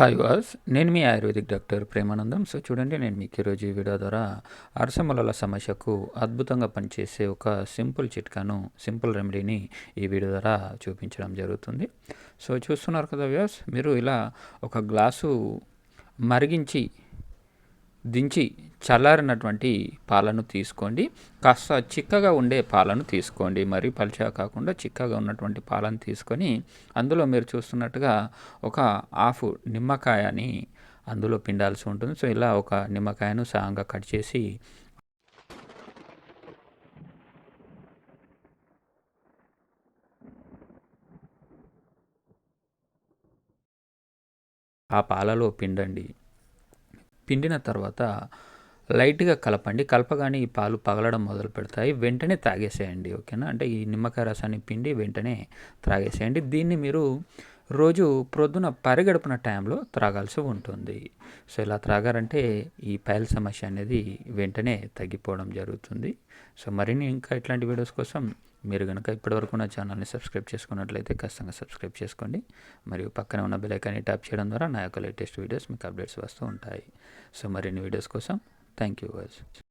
Hi వాస్ నేను మీ ఆయుర్వేదిక్ డాక్టర్ ప్రేమానందం. సో చూడండి నేను మీకు ఈరోజు ఈ వీడియో ద్వారా అరసమలల సమస్యకు అద్భుతంగా పనిచేసే ఒక సింపుల్ చిట్కాను సింపుల్ రెమెడీని ఈ వీడియో ద్వారా చూపించడం జరుగుతుంది. సో చూస్తున్నారు కదా వ్యాస్ మీరు ఇలా ఒక గ్లాసు మరిగించి దించి చల్లారినటువంటి పాలను తీసుకోండి. కాస్త చిక్కగా ఉండే పాలను తీసుకోండి. మరీ పలుచగా కాకుండా చిక్కగా ఉన్నటువంటి పాలను తీసుకొని అందులో మీరు చూస్తున్నట్టుగా ఒక హాఫ్ నిమ్మకాయని అందులో పిండాల్సి ఉంటుంది. సో ఇలా ఒక నిమ్మకాయను సహంగా కట్ చేసి ఆ పాలలో పిండండి. పిండిన తర్వాత లైట్గా కలపండి. కలపగానే ఈ పాలు పగలడం మొదలు పెడతాయి. వెంటనే తాగేసేయండి ఓకేనా? అంటే ఈ నిమ్మకాయ రసాన్ని పిండి వెంటనే త్రాగేసేయండి. దీన్ని మీరు రోజు ప్రొద్దున పరిగడుపున టైంలో త్రాగాల్సి ఉంటుంది. సో ఇలా త్రాగారంటే ఈ పైల్ సమస్య అనేది వెంటనే తగ్గిపోవడం జరుగుతుంది. సో మరిన్ని ఇంకా ఇట్లాంటి వీడియోస్ కోసం మీరు కనుక ఇప్పటివరకు నా ఛానల్ని సబ్స్క్రైబ్ చేసుకున్నట్లయితే ఖచ్చితంగా సబ్స్క్రైబ్ చేసుకోండి. మరియు పక్కన ఉన్న బెలైకాన్ని ట్యాప్ చేయడం ద్వారా నా యొక్క లేటెస్ట్ వీడియోస్ మీకు అప్డేట్స్ వస్తూ ఉంటాయి. సో మరిన్ని వీడియోస్ కోసం థ్యాంక్ యూ